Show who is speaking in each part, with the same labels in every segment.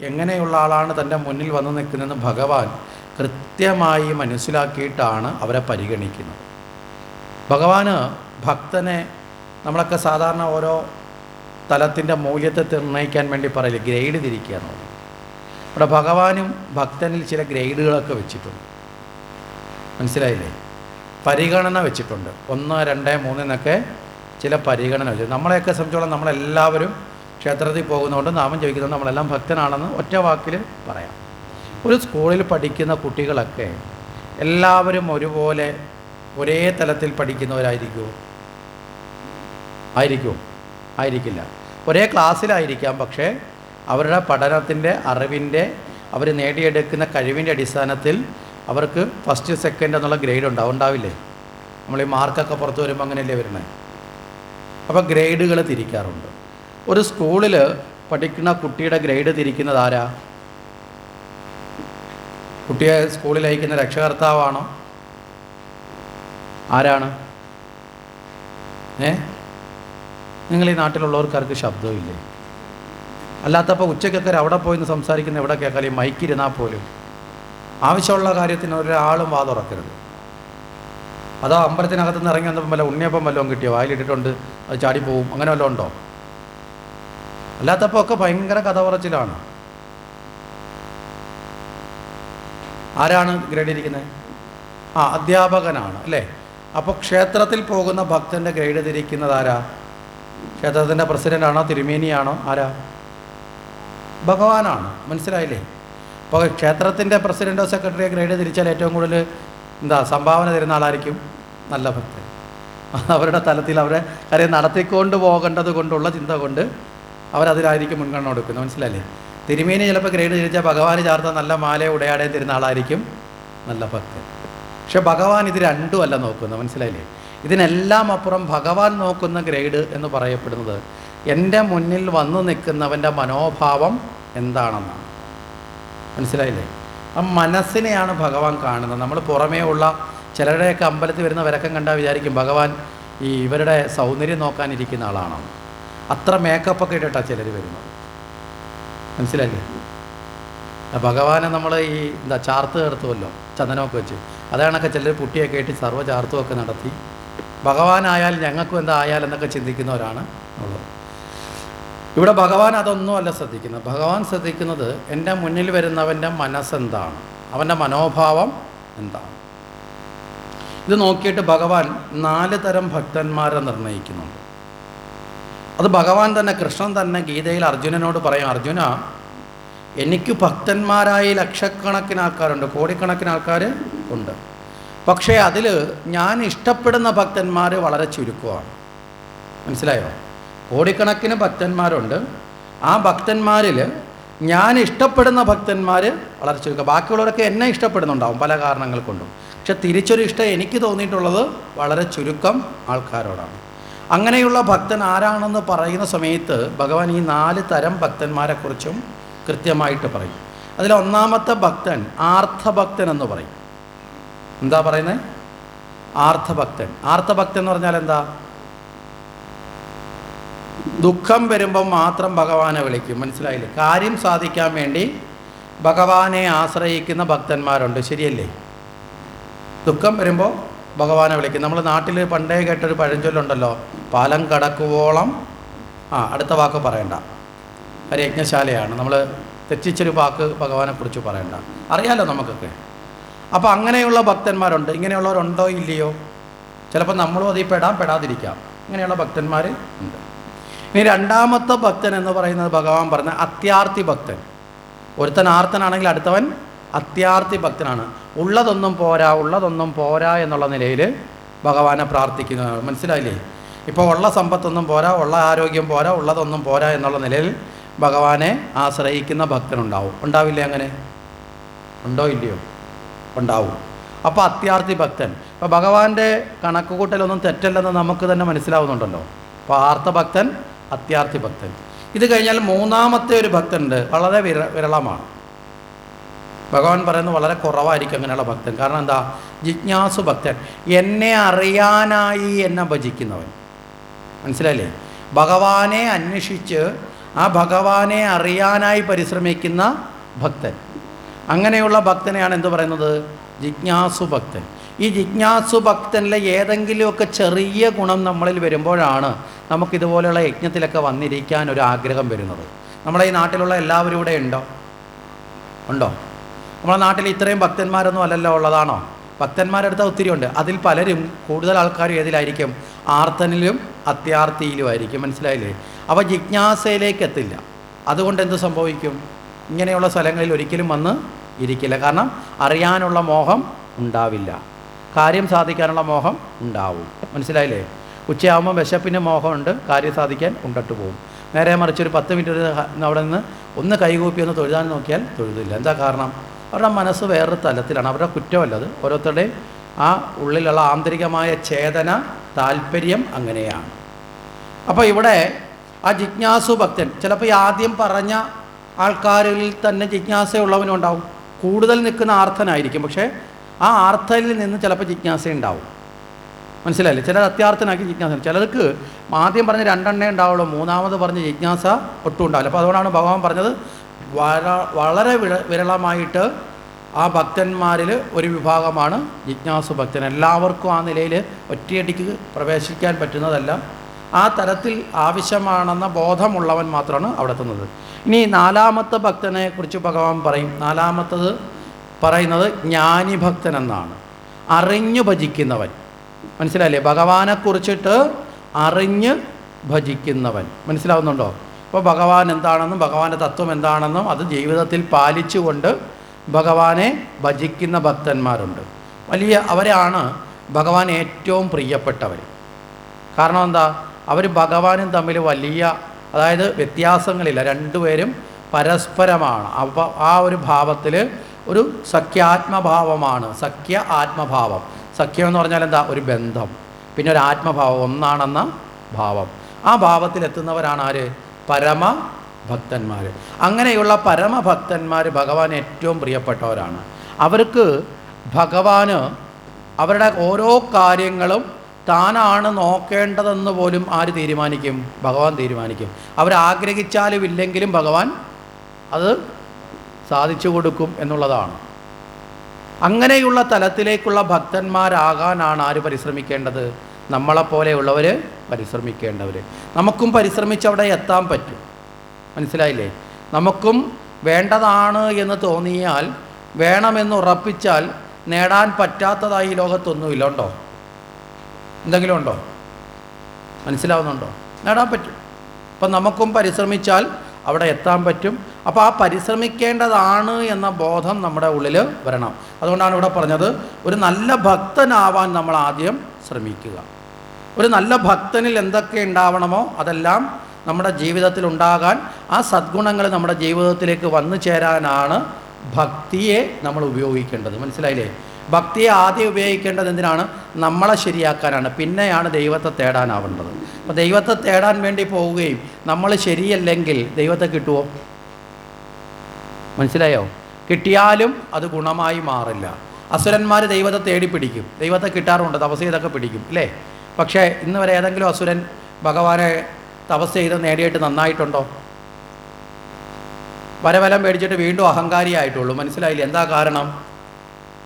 Speaker 1: എങ്ങനെയുള്ള ആളാണ് തന്റെ മുന്നിൽ വന്നു നിൽക്കുന്നതെന്ന് ഭഗവാൻ കൃത്യമായി മനസ്സിലാക്കിയിട്ടാണ് അവരെ പരിഗണിക്കുന്നത്. ഭഗവാന് ഭക്തനെ നമ്മളൊക്കെ സാധാരണ ഓരോ തലത്തിന്റെ മൂല്യത്തെ നിർണയിക്കാൻ വേണ്ടി പറയില്ല? ഗ്രേഡ് തിരിക്കുക എന്ന് പറയും ഇവിടെ ഭഗവാനും ഭക്തനിൽ ചില ഗ്രേഡുകളൊക്കെ വെച്ചിട്ടുണ്ട്. മനസ്സിലായില്ലേ? പരിഗണന വെച്ചിട്ടുണ്ട്. ഒന്ന് രണ്ട് മൂന്ന് എന്നൊക്കെ ചില പരിഗണന വെച്ചു നമ്മളെയൊക്കെ സംബന്ധിച്ചോളം നമ്മളെല്ലാവരും ക്ഷേത്രത്തിൽ പോകുന്നതുകൊണ്ട് നാമം ജപിക്കുന്നതുകൊണ്ട് നമ്മളെല്ലാം ഭക്തനാണെന്ന് ഒറ്റ വാക്കിൽ പറയാം. ഒരു സ്കൂളിൽ പഠിക്കുന്ന കുട്ടികളൊക്കെ എല്ലാവരും ഒരുപോലെ ഒരേ തലത്തിൽ പഠിക്കുന്നവരായിരിക്കുമോ ആയിരിക്കും? ആയിരിക്കില്ല. ഒരേ ക്ലാസ്സിലായിരിക്കാം പക്ഷേ അവരുടെ പഠനത്തിന്റെ അറിവിന്റെ അവർ നേടിയെടുക്കുന്ന കഴിവിന്റെ അടിസ്ഥാനത്തിൽ അവർക്ക് ഫസ്റ്റ് സെക്കൻഡ് എന്നുള്ള ഗ്രേഡ് ഉണ്ടാവും ഉണ്ടാവില്ലേ നമ്മൾ ഈ മാർക്കൊക്കെ പുറത്ത് വരുമ്പോൾ അങ്ങനെയല്ലേ വരുന്നത്? അപ്പോൾ ഗ്രേഡുകൾ തിരിക്കാറുണ്ട്. ഒരു സ്കൂളിൽ പഠിക്കുന്ന കുട്ടിയുടെ ഗ്രേഡ് തിരിക്കുന്നത് ആരാ? കുട്ടിയെ സ്കൂളിൽ അയക്കുന്ന രക്ഷകർത്താവാണോ? ആരാണ്? ഏ? നിങ്ങൾ ഈ നാട്ടിലുള്ളവർക്കാർക്ക് ശബ്ദമില്ലേ? അല്ലാത്തപ്പോൾ ഉച്ചക്കൊക്കെ അവിടെ പോയി നിന്ന് സംസാരിക്കുന്ന എവിടെ കേൾക്കാൻ ഈ മൈക്കിരുന്നാൽ പോലും. ആവശ്യമുള്ള കാര്യത്തിന് ഒരാളും വാ തുറക്കരുത്. അതോ അമ്പലത്തിനകത്ത് നിന്ന് ഇറങ്ങി വന്നപ്പം വല്ല ഉണ്ണിയപ്പം വല്ലതും കിട്ടിയോ? വായിലിട്ടിട്ടുണ്ട് അത് ചാടിപ്പോവും അങ്ങനെ വല്ലതും ഉണ്ടോ? അല്ലാത്തപ്പോൾ ഒക്കെ ഭയങ്കര കഥ പറച്ചിലാണ് ആരാണ് ഗ്രേഡ് ഇരിക്കുന്നത് ആ അധ്യാപകനാണ് അല്ലേ? അപ്പോൾ ക്ഷേത്രത്തിൽ പോകുന്ന ഭക്തന്റെ ഗ്രേഡ് തിരിക്കുന്നത് ആരാ? ക്ഷേത്രത്തിന്റെ പ്രസിഡന്റാണോ തിരുമേനിയാണോ? ആരാ? ഭഗവാനാണ് മനസ്സിലായില്ലേ? അപ്പോൾ ക്ഷേത്രത്തിന്റെ പ്രസിഡന്റോ സെക്രട്ടറിയോ ഗ്രേഡ് തിരിച്ചാൽ ഏറ്റവും കൂടുതൽ എന്താ സംഭാവന തരുന്ന ആളായിരിക്കും? നല്ല ഭക്തൻ. അവരുടെ തലത്തിൽ അവരെ കാര്യം നടത്തിക്കൊണ്ട് പോകേണ്ടത് കൊണ്ടുള്ള ചിന്ത കൊണ്ട് അവരതിലായിരിക്കും മുൻഗണന കൊടുക്കുന്നത്. മനസ്സിലല്ലേ തിരുമേനി ചിലപ്പോൾ ഗ്രേഡ് തിരിച്ചാൽ ഭഗവാൻ ചാർത്ത നല്ല മാല ഉടയാടേ തരുന്ന ആളായിരിക്കും നല്ല ഭക്തൻ. പക്ഷെ ഭഗവാൻ ഇത് രണ്ടും അല്ല നോക്കുന്നത്. മനസ്സിലായില്ലേ? ഇതിനെല്ലാം അപ്പുറം ഭഗവാൻ നോക്കുന്ന ഗ്രേഡ് എന്ന് പറയപ്പെടുന്നത് എന്റെ മുന്നിൽ വന്നു നിൽക്കുന്നവന്റെ മനോഭാവം എന്താണെന്നാണ്. മനസ്സിലായില്ലേ? ആ മനസ്സിനെയാണ് ഭഗവാൻ കാണുന്നത്. നമ്മൾ പുറമേ ഉള്ള ചിലരുടെയൊക്കെ അമ്പലത്തിൽ വരുന്ന വിലക്കം കണ്ടാൽ വിചാരിക്കും ഭഗവാൻ ഈ ഇവരുടെ സൗന്ദര്യം നോക്കാനിരിക്കുന്ന ആളാണെന്ന് അത്ര മേക്കപ്പൊക്കെ ഇട്ടിട്ടാണ് ചിലർ വരുന്നത്. മനസ്സിലായില്ലേ? ഭഗവാനെ നമ്മൾ ഈ എന്താ ചാർത്ത് കയർത്തുമല്ലോ ചന്ദനമൊക്കെ വെച്ച്. അതാണൊക്കെ ചിലർ പുട്ടിയൊക്കെ ഇട്ട് സർവ ചാർത്തുമൊക്കെ നടത്തി. ഭഗവാനായാൽ ഞങ്ങൾക്കും എന്താ ആയാലെന്നൊക്കെ ചിന്തിക്കുന്നവരാണ് ഉള്ളത്. ഇവിടെ ഭഗവാൻ അതൊന്നുമല്ല ശ്രദ്ധിക്കുന്നത്. ഭഗവാൻ ശ്രദ്ധിക്കുന്നത് എന്റെ മുന്നിൽ വരുന്നവന്റെ മനസ്സെന്താണ്? അവന്റെ മനോഭാവം എന്താണ്? ഇത് നോക്കിയിട്ട് ഭഗവാൻ നാല് തരം ഭക്തന്മാരെ നിർണയിക്കുന്നുണ്ട് അത് ഭഗവാൻ തന്നെ കൃഷ്ണൻ തന്നെ ഗീതയിൽ അർജുനനോട് പറയും അർജുന എനിക്ക് ഭക്തന്മാരായി ലക്ഷക്കണക്കിന് ആൾക്കാരുണ്ട് കോടിക്കണക്കിന് ആൾക്കാർ ഉണ്ട്. പക്ഷേ അതിൽ ഞാൻ ഇഷ്ടപ്പെടുന്ന ഭക്തന്മാർ വളരെ ചുരുക്കമാണ്. മനസ്സിലായോ? കോടിക്കണക്കിന് ഭക്തന്മാരുണ്ട്. ആ ഭക്തന്മാരിൽ ഞാൻ ഇഷ്ടപ്പെടുന്ന ഭക്തന്മാർ വളരെ ചുരുക്കം. ബാക്കിയുള്ളവരൊക്കെ എന്നെ ഇഷ്ടപ്പെടുന്നുണ്ടാവും പല കാരണങ്ങൾ കൊണ്ടും. പക്ഷെ തിരിച്ചൊരു ഇഷ്ടം എനിക്ക് തോന്നിയിട്ടുള്ളത് വളരെ ചുരുക്കം ആൾക്കാരോടാണ്. അങ്ങനെയുള്ള ഭക്തൻ ആരാണെന്ന് പറയുന്ന സമയത്ത് ഭഗവാൻ ഈ നാല് തരം ഭക്തന്മാരെക്കുറിച്ചും കൃത്യമായിട്ട് പറയും. അതിൽ ഒന്നാമത്തെ ഭക്തൻ ആർത്ഥഭക്തൻ എന്ന് പറയും. എന്താ പറയുന്നത് ആർത്ഥഭക്തൻ. ആർത്ഥഭക്തൻ എന്ന് പറഞ്ഞാൽ എന്താ? ദുഃഖം വരുമ്പം മാത്രം ഭഗവാനെ വിളിക്കും. മനസ്സിലായില്ലേ? കാര്യം സാധിക്കാൻ വേണ്ടി ഭഗവാനെ ആശ്രയിക്കുന്ന ഭക്തന്മാരുണ്ട്. ശരിയല്ലേ? ദുഃഖം വരുമ്പോൾ ഭഗവാനെ വിളിക്കും. നമ്മൾ നാട്ടിൽ പണ്ടേ കേട്ടൊരു പഴഞ്ചൊല്ലുണ്ടല്ലോ. പാലം കടക്കുവോളം ആ അടുത്ത വാക്ക് പറയണ്ട. ഒരു യജ്ഞശാലയാണ്. നമ്മൾ തെറ്റിച്ചൊരു വാക്ക് ഭഗവാനെക്കുറിച്ച് പറയണ്ട. അറിയാലോ നമുക്കൊക്കെ. അപ്പോൾ അങ്ങനെയുള്ള ഭക്തന്മാരുണ്ട്. ഇങ്ങനെയുള്ളവരുണ്ടോ ഇല്ലയോ? ചിലപ്പോൾ നമ്മളും അതിൽ പെടാം പെടാതിരിക്കാം. ഇങ്ങനെയുള്ള ഭക്തന്മാർ ഉണ്ട്. ഇനി രണ്ടാമത്തെ ഭക്തൻ എന്ന് പറയുന്നത് ഭഗവാൻ പറഞ്ഞ അത്യാർത്ഥി ഭക്തൻ. ഒരുത്തൻ ആർത്തനാണെങ്കിൽ അടുത്തവൻ അത്യാർത്ഥി ഭക്തനാണ്. ഉള്ളതൊന്നും പോരാ ഉള്ളതൊന്നും പോരാ എന്നുള്ള നിലയിൽ ഭഗവാനെ പ്രാർത്ഥിക്കുന്നതാണ്. മനസ്സിലായില്ലേ? ഇപ്പോൾ ഉള്ള സമ്പത്തൊന്നും പോരാ ഉള്ള ആരോഗ്യം പോരാ ഉള്ളതൊന്നും പോരാ എന്നുള്ള നിലയിൽ ഭഗവാനെ ആശ്രയിക്കുന്ന ഭക്തനുണ്ടാവും. ഉണ്ടാവില്ലേ അങ്ങനെ? ഉണ്ടോ ഇല്ലയോ? ഉണ്ടാവും. അപ്പോൾ അത്യാർത്ഥി ഭക്തൻ. ഇപ്പോൾ ഭഗവാന്റെ കണക്കുകൂട്ടലൊന്നും തെറ്റല്ലെന്ന് നമുക്ക് തന്നെ മനസ്സിലാവുന്നുണ്ടല്ലോ. അപ്പോൾ ആർത്തഭക്തൻ അത്യാർത്ഥി ഭക്തൻ. ഇത് കഴിഞ്ഞാൽ മൂന്നാമത്തെ ഒരു ഭക്തനുണ്ട്. വളരെ വിര വിരളമാണ്. ഭഗവാൻ പറയുന്നത് വളരെ കുറവായിരിക്കും അങ്ങനെയുള്ള ഭക്തൻ. കാരണം എന്താ? ജിജ്ഞാസു ഭക്തൻ. എന്നെ അറിയാനായി എന്നെ ഭജിക്കുന്നവൻ. മനസ്സിലായില്ലേ? ഭഗവാനെ അന്വേഷിച്ച് ആ ഭഗവാനെ അറിയാനായി പരിശ്രമിക്കുന്ന ഭക്തൻ. അങ്ങനെയുള്ള ഭക്തനെയാണ് എന്ത് പറയുന്നത്? ജിജ്ഞാസു ഭക്തൻ. ഈ ജിജ്ഞാസു ഭക്തനിലെ ഏതെങ്കിലുമൊക്കെ ചെറിയ ഗുണം നമ്മളിൽ വരുമ്പോഴാണ് നമുക്കിതുപോലെയുള്ള യജ്ഞത്തിലൊക്കെ വന്നിരിക്കാൻ ഒരു ആഗ്രഹം വരുന്നത്. നമ്മുടെ ഈ നാട്ടിലുള്ള എല്ലാവരും ഇവിടെ ഉണ്ടോ? ഉണ്ടോ? നമ്മുടെ നാട്ടിൽ ഇത്രയും ഭക്തന്മാരൊന്നും അല്ലല്ലോ ഉള്ളതാണോ? ഭക്തന്മാരെടുത്ത ഒത്തിരി ഉണ്ട്. അതിൽ പലരും കൂടുതൽ ആൾക്കാരും ഏതിലായിരിക്കും? ആർത്തനിലും അത്യാർത്ഥിയിലും ആയിരിക്കും മനസ്സിലായില്ലേ? അവ ജിജ്ഞാസയിലേക്ക് എത്തില്ല. അതുകൊണ്ട് എന്ത് സംഭവിക്കും? ഇങ്ങനെയുള്ള സ്ഥലങ്ങളിൽ ഒരിക്കലും വന്ന് ഇരിക്കില്ല. കാരണം അറിയാനുള്ള മോഹം ഉണ്ടാവില്ല. കാര്യം സാധിക്കാനുള്ള മോഹം ഉണ്ടാവും. മനസ്സിലായില്ലേ? ഉച്ചയാകുമ്പോൾ വിശപ്പിന് മോഹമുണ്ട്. കാര്യം സാധിക്കാൻ ഉണ്ടട്ട് പോകും. നേരെ മറിച്ച് ഒരു പത്ത് മിനിറ്റ് അവിടെ നിന്ന് ഒന്ന് കൈകൂപ്പി ഒന്ന് തൊഴുതാൻ നോക്കിയാൽ തൊഴുതില്ല. എന്താ കാരണം? അവരുടെ മനസ്സ് വേറൊരു തലത്തിലാണ്. അവരുടെ കുറ്റമല്ലത് ഓരോരുത്തരുടെയും ആ ഉള്ളിലുള്ള ആന്തരികമായ ചേതന താല്പര്യം അങ്ങനെയാണ്. അപ്പോൾ ഇവിടെ ആ ജിജ്ഞാസു ഭക്തൻ ചിലപ്പോൾ ഈ ആദ്യം പറഞ്ഞ ആൾക്കാരിൽ തന്നെ ജിജ്ഞാസയുള്ളവനും ഉണ്ടാവും കൂടുതൽ നിൽക്കുന്ന ആർത്ഥനായിരിക്കും പക്ഷേ ആ ആർത്ഥനിൽ നിന്ന് ചിലപ്പോൾ ജിജ്ഞാസ ഉണ്ടാവും. മനസ്സിലായില്ലേ? ചിലർ അത്യാർത്ഥനാക്കി ജിജ്ഞാസ ചിലർക്ക് ആദ്യം പറഞ്ഞ രണ്ടെണ്ണേ ഉണ്ടാവുള്ളൂ മൂന്നാമത് പറഞ്ഞ ജിജ്ഞാസ ഒട്ടും ഉണ്ടാവില്ല. അപ്പോൾ അതുകൊണ്ടാണ് ഭഗവാൻ പറഞ്ഞത് വളരെ വിര വിരളമായിട്ട് ആ ഭക്തന്മാരിൽ ഒരു വിഭാഗമാണ് ജിജ്ഞാസു ഭക്തൻ. എല്ലാവർക്കും ആ നിലയിൽ ഒറ്റയടിക്ക് പ്രവേശിക്കാൻ പറ്റുന്നതല്ല. ആ തരത്തിൽ ആവശ്യമാണെന്ന ബോധമുള്ളവൻ മാത്രമാണ് അവിടെ എത്തുന്നത്. ഇനി നാലാമത്തെ ഭക്തനെ കുറിച്ച് ഭഗവാൻ പറയും. നാലാമത്തത് പറയുന്നത് ജ്ഞാനിഭക്തൻ എന്നാണ്. അറിഞ്ഞു ഭജിക്കുന്നവൻ. മനസ്സിലായില്ലേ? ഭഗവാനെ കുറിച്ചിട്ട് അറിഞ്ഞ് ഭജിക്കുന്നവൻ. മനസ്സിലാവുന്നുണ്ടോ? അപ്പോൾ ഭഗവാൻ എന്താണെന്നും ഭഗവാന്റെ തത്വം എന്താണെന്നും അത് ജീവിതത്തിൽ പാലിച്ചുകൊണ്ട് ഭഗവാനെ ഭജിക്കുന്ന ഭക്തന്മാരുണ്ട്. വലിയ അവരാണ് ഭഗവാൻ ഏറ്റവും പ്രിയപ്പെട്ടവർ കാരണം എന്താ? അവർ ഭഗവാനും തമ്മിൽ വലിയ അതായത് വ്യത്യാസങ്ങളില്ല. രണ്ടുപേരും പരസ്പരമാണ്. അപ്പോൾ ആ ഒരു ഭാവത്തിൽ ഒരു സഖ്യാത്മഭാവമാണ്. സഖ്യ ആത്മഭാവം. സഖ്യം എന്ന് പറഞ്ഞാൽ എന്താ? ഒരു ബന്ധം. പിന്നെ ഒരു ആത്മഭാവം ഒന്നാണെന്ന ഭാവം. ആ ഭാവത്തിലെത്തുന്നവരാണ് ആര്? പരമ ഭക്തന്മാർ അങ്ങനെയുള്ള പരമഭക്തന്മാർ ഭഗവാൻ ഏറ്റവും പ്രിയപ്പെട്ടവരാണ്. അവർക്ക് ഭഗവാന് അവരുടെ ഓരോ കാര്യങ്ങളും താനാണ് നോക്കേണ്ടതെന്ന് പോലും ആര് തീരുമാനിക്കും? ഭഗവാൻ തീരുമാനിക്കും. അവരാഗ്രഹിച്ചാലും ഇല്ലെങ്കിലും ഭഗവാൻ അത് സാധിച്ചു കൊടുക്കും എന്നുള്ളതാണ്. അങ്ങനെയുള്ള തലത്തിലേക്കുള്ള ഭക്തന്മാരാകാനാണ് ആര് പരിശ്രമിക്കേണ്ടത്? നമ്മളെപ്പോലെയുള്ളവർ പരിശ്രമിക്കേണ്ടവർ നമുക്കും പരിശ്രമിച്ച് അവിടെ എത്താൻ പറ്റും. മനസ്സിലായില്ലേ? നമുക്കും വേണ്ടതാണ് എന്ന് തോന്നിയാൽ വേണമെന്ന് ഉറപ്പിച്ചാൽ നേടാൻ പറ്റാത്തതായി ലോകത്തൊന്നുമില്ല. ഉണ്ടോ? എന്തെങ്കിലും ഉണ്ടോ? മനസ്സിലാവുന്നുണ്ടോ? നേടാൻ പറ്റും. അപ്പം നമുക്കും പരിശ്രമിച്ചാൽ അവിടെ എത്താൻ പറ്റും. അപ്പോൾ ആ പരിശ്രമിക്കേണ്ടതാണ് എന്ന ബോധം നമ്മുടെ ഉള്ളിൽ വരണം. അതുകൊണ്ടാണ് ഇവിടെ പറഞ്ഞത് ഒരു നല്ല ഭക്തനാവാൻ നമ്മൾ ആദ്യം ശ്രമിക്കുക. ഒരു നല്ല ഭക്തനിൽ എന്തൊക്കെ ഉണ്ടാവണമോ അതെല്ലാം നമ്മുടെ ജീവിതത്തിൽ ഉണ്ടാകാൻ ആ സദ്ഗുണങ്ങൾ നമ്മുടെ ജീവിതത്തിലേക്ക് വന്നു ചേരാനാണ് ഭക്തിയെ നമ്മൾ ഉപയോഗിക്കേണ്ടത്. മനസ്സിലായില്ലേ? ഭക്തിയെ ആദ്യം ഉപയോഗിക്കേണ്ടത് എന്തിനാണ്? നമ്മളെ ശരിയാക്കാനാണ്. പിന്നെയാണ് ദൈവത്തെ തേടാനാവേണ്ടത്. അപ്പോൾ ദൈവത്തെ തേടാൻ വേണ്ടി പോവുകയും നമ്മൾ ശരിയല്ലെങ്കിൽ ദൈവത്തെ കിട്ടുമോ മനസ്സിലായോ? കിട്ടിയാലും അത് ഗുണമായി മാറില്ല. അസുരന്മാർ ദൈവത്തെ തേടി പിടിക്കും. ദൈവത്തെ കിട്ടാറുണ്ട് തപസ് ചെയ്തൊക്കെ പിടിക്കും അല്ലേ? പക്ഷേ ഇന്ന് വരെ ഏതെങ്കിലും അസുരൻ ഭഗവാനെ തപസ് ചെയ്ത് നേടിയിട്ട് നന്നായിട്ടുണ്ടോ? വരവലം മേടിച്ചിട്ട് വീണ്ടും അഹങ്കാരിയായിട്ടുള്ളൂ. മനസ്സിലായില്ല? എന്താ കാരണം?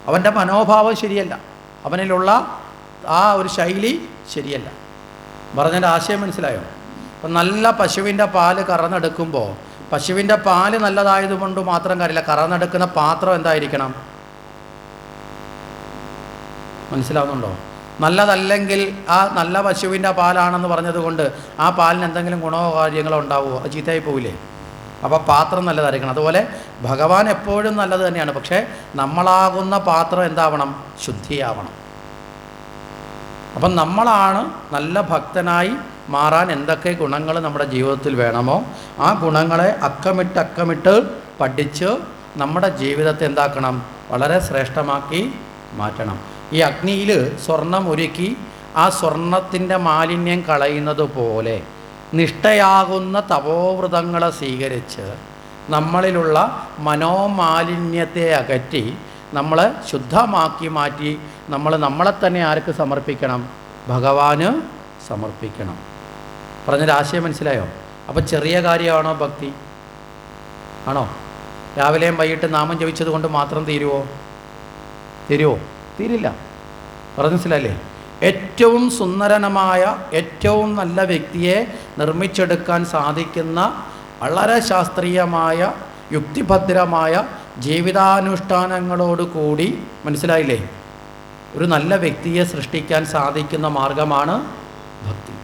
Speaker 1: അവന്റെ മനോഭാവം ശരിയല്ല. അവനിലുള്ള ആ ഒരു ശൈലി ശരിയല്ല. പറഞ്ഞതിന്റെ ആശയം മനസ്സിലായോ? അപ്പം നല്ല പശുവിന്റെ പാൽ കറന്നെടുക്കുമ്പോൾ പശുവിന്റെ പാൽ നല്ലതായതുകൊണ്ട് മാത്രം കാര്യമില്ല. കറന്നെടുക്കുന്ന പാത്രം എന്തായിരിക്കണം? മനസ്സിലാവുന്നുണ്ടോ? നല്ലതല്ലെങ്കിൽ ആ നല്ല പശുവിന്റെ പാലാണെന്ന് പറഞ്ഞതുകൊണ്ട് ആ പാലിന് എന്തെങ്കിലും ഗുണമോ കാര്യങ്ങളോ ഉണ്ടാവുമോ? അത് ചീത്തയായി പോവില്ലേ? അപ്പോൾ പാത്രം നല്ലതായിരിക്കണം അതുപോലെ ഭഗവാൻ എപ്പോഴും നല്ലത് തന്നെയാണ്. പക്ഷേ നമ്മളാകുന്ന പാത്രം എന്താവണം? ശുദ്ധിയാവണം. അപ്പം നമ്മളാണ് നല്ല ഭക്തനായി മാറാൻ എന്തൊക്കെ ഗുണങ്ങൾ നമ്മുടെ ജീവിതത്തിൽ വേണമോ ആ ഗുണങ്ങളെ അക്കമിട്ട് അക്കമിട്ട് പഠിച്ച് നമ്മുടെ ജീവിതത്തെ എന്താക്കണം? വളരെ ശ്രേഷ്ഠമാക്കി മാറ്റണം. ഈ അഗ്നിയിൽ സ്വർണം ഒരുക്കി ആ സ്വർണത്തിന്റെ മാലിന്യം കളയുന്നത് പോലെ നിഷ്ഠയാകുന്ന തപോവ്രതങ്ങളെ സ്വീകരിച്ച് നമ്മളിലുള്ള മനോമാലിന്യത്തെ അകറ്റി നമ്മളെ ശുദ്ധമാക്കി മാറ്റി നമ്മൾ നമ്മളെ തന്നെ ആർക്ക് സമർപ്പിക്കണം? ഭഗവാന് സമർപ്പിക്കണം. പറഞ്ഞൊരു ആശയം മനസ്സിലായോ? അപ്പോൾ ചെറിയ കാര്യമാണോ ഭക്തി? ആണോ? രാവിലെയും വൈകിട്ട് നാമം ജപിച്ചത് കൊണ്ട് മാത്രം തീരുവോ? തീരുവോ? തീരില്ല. പറഞ്ഞു ഏറ്റവും സുന്ദരനമായ ഏറ്റവും നല്ല വ്യക്തിയെ നിർമ്മിച്ചെടുക്കാൻ സാധിക്കുന്ന വളരെ ശാസ്ത്രീയമായ യുക്തിഭദ്രമായ ജീവിതാനുഷ്ഠാനങ്ങളോട് കൂടി മനസ്സിലായില്ലേ? ഒരു നല്ല വ്യക്തിയെ സൃഷ്ടിക്കാൻ സാധിക്കുന്ന മാർഗമാണ് ഭക്തി.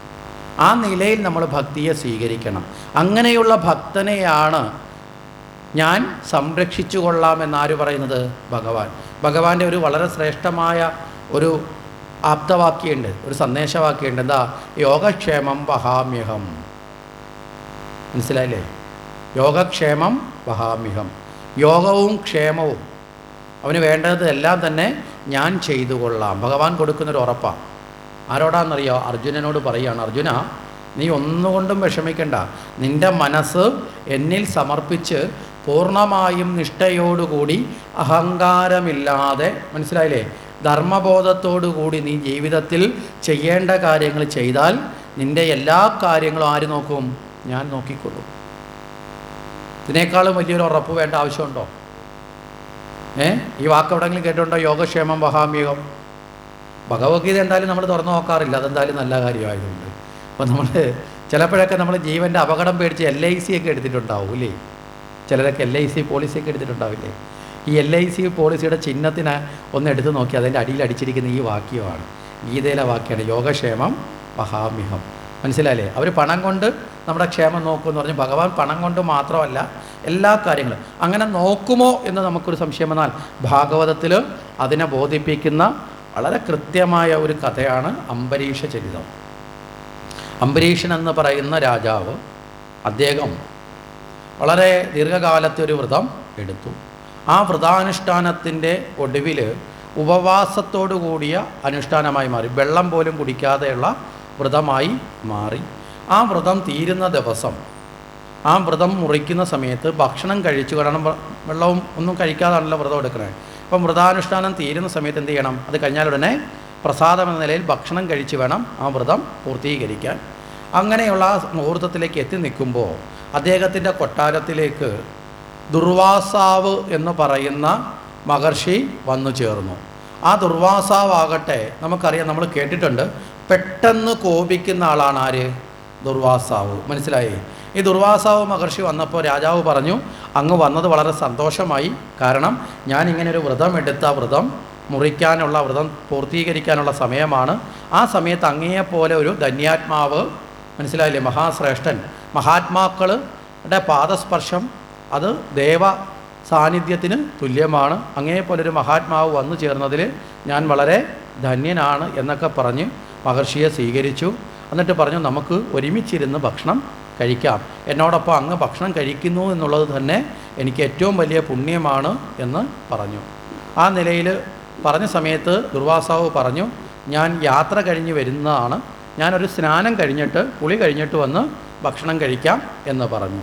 Speaker 1: ആ നിലയിൽ നമ്മൾ ഭക്തിയെ സ്വീകരിക്കണം. അങ്ങനെയുള്ള ഭക്തനെയാണ് ഞാൻ സംരക്ഷിച്ചു കൊള്ളാം എന്നാര് പറയുന്നത്? ഭഗവാൻ. ഭഗവാന്റെ ഒരു വളരെ ശ്രേഷ്ഠമായ ഒരു ആപ്തവാക്യുണ്ട് ഒരു സന്ദേശവാക്യുണ്ട് എന്താ? യോഗക്ഷേമം വഹാമ്യഹം. മനസ്സിലായില്ലേ? യോഗക്ഷേമം വഹാമ്യഹം. യോഗവും ക്ഷേമവും. അവന് വേണ്ടത് എല്ലാം തന്നെ ഞാൻ ചെയ്തു കൊള്ളാം. ഭഗവാൻ കൊടുക്കുന്നൊരു ഉറപ്പാണ് ആരോടാണെന്നറിയോ അർജുനനോട് പറയുകയാണ് അർജുന നീ ഒന്നുകൊണ്ടും വിഷമിക്കണ്ട. നിന്റെ മനസ്സ് എന്നിൽ സമർപ്പിച്ച് പൂർണമായും നിഷ്ഠയോടുകൂടി അഹങ്കാരമില്ലാതെ മനസ്സിലായില്ലേ? ധർമ്മബോധത്തോടു കൂടി നീ ജീവിതത്തിൽ ചെയ്യേണ്ട കാര്യങ്ങൾ ചെയ്താൽ നിന്റെ എല്ലാ കാര്യങ്ങളും ആര് നോക്കും? ഞാൻ നോക്കിക്കൊള്ളും. ഇതിനേക്കാളും വലിയൊരു ഉറപ്പ് വേണ്ട ആവശ്യമുണ്ടോ? ഏ? ഈ വാക്ക് എവിടെങ്കിലും കേട്ടിട്ടുണ്ടോ? യോഗക്ഷേമം വഹാമ്യകം. ഭഗവത്ഗീത എന്തായാലും നമ്മൾ തുറന്നു നോക്കാറില്ല. അതെന്തായാലും നല്ല കാര്യമായതുകൊണ്ട്. അപ്പോൾ നമ്മൾ ചിലപ്പോഴൊക്കെ നമ്മൾ ജീവന്റെ അപകടം പേടിച്ച് എൽ ഐ സി ഒക്കെ എടുത്തിട്ടുണ്ടാവും ഇല്ലേ? ചിലരൊക്കെ എൽ ഐ സി പോളിസി ഒക്കെ എടുത്തിട്ടുണ്ടാവില്ലേ? ഈ എൽ ഐ സി പോളിസിയുടെ ചിഹ്നത്തിന് ഒന്ന് എടുത്തു നോക്കി അതിന്റെ അടിയിൽ അടിച്ചിരിക്കുന്ന ഈ വാക്യമാണ്. ഗീതയിലെ വാക്യമാണ് യോഗക്ഷേമം മഹാമിഹം മനസ്സിലായില്ലേ? അവർ പണം കൊണ്ട് നമ്മുടെ ക്ഷേമം നോക്കുമെന്ന് പറഞ്ഞ് ഭഗവാൻ പണം കൊണ്ട് മാത്രമല്ല എല്ലാ കാര്യങ്ങളും. അങ്ങനെ നോക്കുമോ എന്ന് നമുക്കൊരു സംശയം വന്നാൽ ഭാഗവതത്തിൽ അതിനെ ബോധിപ്പിക്കുന്ന വളരെ കൃത്യമായ ഒരു കഥയാണ് അംബരീഷ ചരിതം അംബരീഷൻ എന്ന് പറയുന്ന രാജാവ് അദ്ദേഹം വളരെ ദീർഘകാലത്തെ ഒരു വ്രതം എടുത്തു. ആ വ്രതാനുഷ്ഠാനത്തിന്റെ ഒടുവിൽ ഉപവാസത്തോടു കൂടിയ അനുഷ്ഠാനമായി മാറി. വെള്ളം പോലും കുടിക്കാതെയുള്ള വ്രതമായി മാറി. ആ വ്രതം തീരുന്ന ദിവസം ആ വ്രതം മുറിക്കുന്ന സമയത്ത് ഭക്ഷണം കഴിച്ചു. കാരണം വെള്ളവും ഒന്നും കഴിക്കാതാണല്ലോ വ്രതം എടുക്കുന്നത് അപ്പം വ്രതാനുഷ്ഠാനം തീരുന്ന സമയത്ത് എന്ത് ചെയ്യണം? അത് കഴിഞ്ഞാൽ ഉടനെ പ്രസാദം എന്ന നിലയിൽ ഭക്ഷണം കഴിച്ച് വേണം ആ വ്രതം പൂർത്തീകരിക്കാൻ. അങ്ങനെയുള്ള മുഹൂർത്തത്തിലേക്ക് എത്തി നിൽക്കുമ്പോൾ അദ്ദേഹത്തിന്റെ കൊട്ടാരത്തിലേക്ക് ദുർവാസാവ് എന്ന് പറയുന്ന മഹർഷി വന്നു ചേർന്നു. ആ ദുർവാസാവാകട്ടെ നമുക്കറിയാം നമ്മൾ കേട്ടിട്ടുണ്ട് പെട്ടെന്ന് കോപിക്കുന്ന ആളാണ് ആര്? ദുർവാസാവ്. മനസ്സിലായി? ഈ ദുർവാസാവ് മഹർഷി വന്നപ്പോൾ രാജാവ് പറഞ്ഞു അങ്ങ് വന്നത് വളരെ സന്തോഷമായി. കാരണം ഞാൻ ഇങ്ങനെ ഒരു വ്രതം എടുത്ത വ്രതം മുറിക്കാനുള്ള വ്രതം പൂർത്തീകരിക്കാനുള്ള സമയമാണ്. ആ സമയത്ത് അങ്ങേയെപ്പോലെ ഒരു ധന്യാത്മാവ് മനസ്സിലായില്ലേ മഹാശ്രേഷ്ഠൻ മഹാത്മാക്കളുടെ പാദസ്പർശം അത് ദേവ സാന്നിധ്യത്തിന് തുല്യമാണ്. അങ്ങേപ്പോലൊരു മഹാത്മാവ് വന്നു ചേർന്നതിൽ ഞാൻ വളരെ ധന്യനാണ് എന്നൊക്കെ പറഞ്ഞ് മഹർഷിയെ സ്വീകരിച്ചു. എന്നിട്ട് പറഞ്ഞു നമുക്ക് ഒരുമിച്ചിരുന്ന് ഭക്ഷണം കഴിക്കാം. എന്നോടൊപ്പം അങ്ങ് ഭക്ഷണം കഴിക്കുന്നു എന്നുള്ളത് തന്നെ എനിക്ക് ഏറ്റവും വലിയ പുണ്യമാണ് എന്ന് പറഞ്ഞു. ആ നിലയിൽ പറഞ്ഞ സമയത്ത് ദുർവാസാവ് പറഞ്ഞു ഞാൻ യാത്ര കഴിഞ്ഞ് വരുന്നതാണ്. ഞാനൊരു സ്നാനം കഴിഞ്ഞിട്ട് കുളി കഴിഞ്ഞിട്ട് വന്ന് ഭക്ഷണം കഴിക്കാം എന്ന് പറഞ്ഞു.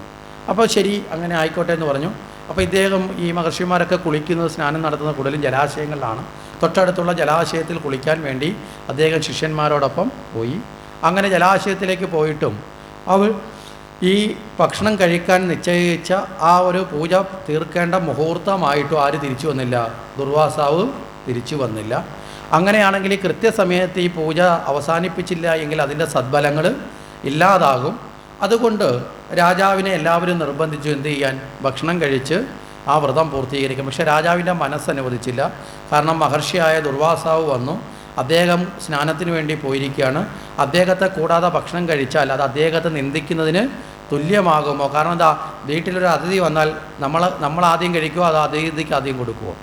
Speaker 1: അപ്പോൾ ശരി അങ്ങനെ ആയിക്കോട്ടെ എന്ന് പറഞ്ഞു. അപ്പോൾ ഇദ്ദേഹം ഈ മഹർഷിമാരൊക്കെ കുളിക്കുന്നത് സ്നാനം നടത്തുന്ന കൂടുതലും ജലാശയങ്ങളിലാണ്. തൊട്ടടുത്തുള്ള ജലാശയത്തിൽ കുളിക്കാൻ വേണ്ടി അദ്ദേഹം ശിഷ്യന്മാരോടൊപ്പം പോയി. അങ്ങനെ ജലാശയത്തിലേക്ക് പോയിട്ടും അവൾ ഈ ഭക്ഷണം കഴിക്കാൻ നിശ്ചയിച്ച ആ ഒരു പൂജ തീർക്കേണ്ട മുഹൂർത്തമായിട്ടും ആര് തിരിച്ചു വന്നില്ല. ദുർവാസാവ് തിരിച്ചു വന്നില്ല. അങ്ങനെയാണെങ്കിൽ കൃത്യസമയത്ത് ഈ പൂജ അവസാനിപ്പിച്ചില്ല എങ്കിൽ അതിന്റെ സദ്ഫലങ്ങൾ ഇല്ലാതാകും. അതുകൊണ്ട് രാജാവിനെ എല്ലാവരും നിർബന്ധിച്ചു എന്ത് ചെയ്യാൻ? ഭക്ഷണം കഴിച്ച് ആ വ്രതം പൂർത്തീകരിക്കും. പക്ഷേ രാജാവിന്റെ മനസ്സ് അനുവദിച്ചില്ല. കാരണം മഹർഷിയായ ദുർവാസാവ് വന്നു. അദ്ദേഹം സ്നാനത്തിന് വേണ്ടി പോയിരിക്കുകയാണ്. അദ്ദേഹത്തെ കൂടാതെ ഭക്ഷണം കഴിച്ചാൽ അത് അദ്ദേഹത്തെ നിന്ദിക്കുന്നതിന് തുല്യമാകുമോ? കാരണം എന്താ? വീട്ടിലൊരു അതിഥി വന്നാൽ നമ്മൾ നമ്മൾ ആദ്യം കഴിക്കുമോ അത് അതിഥിക്ക് ആദ്യം കൊടുക്കുമോ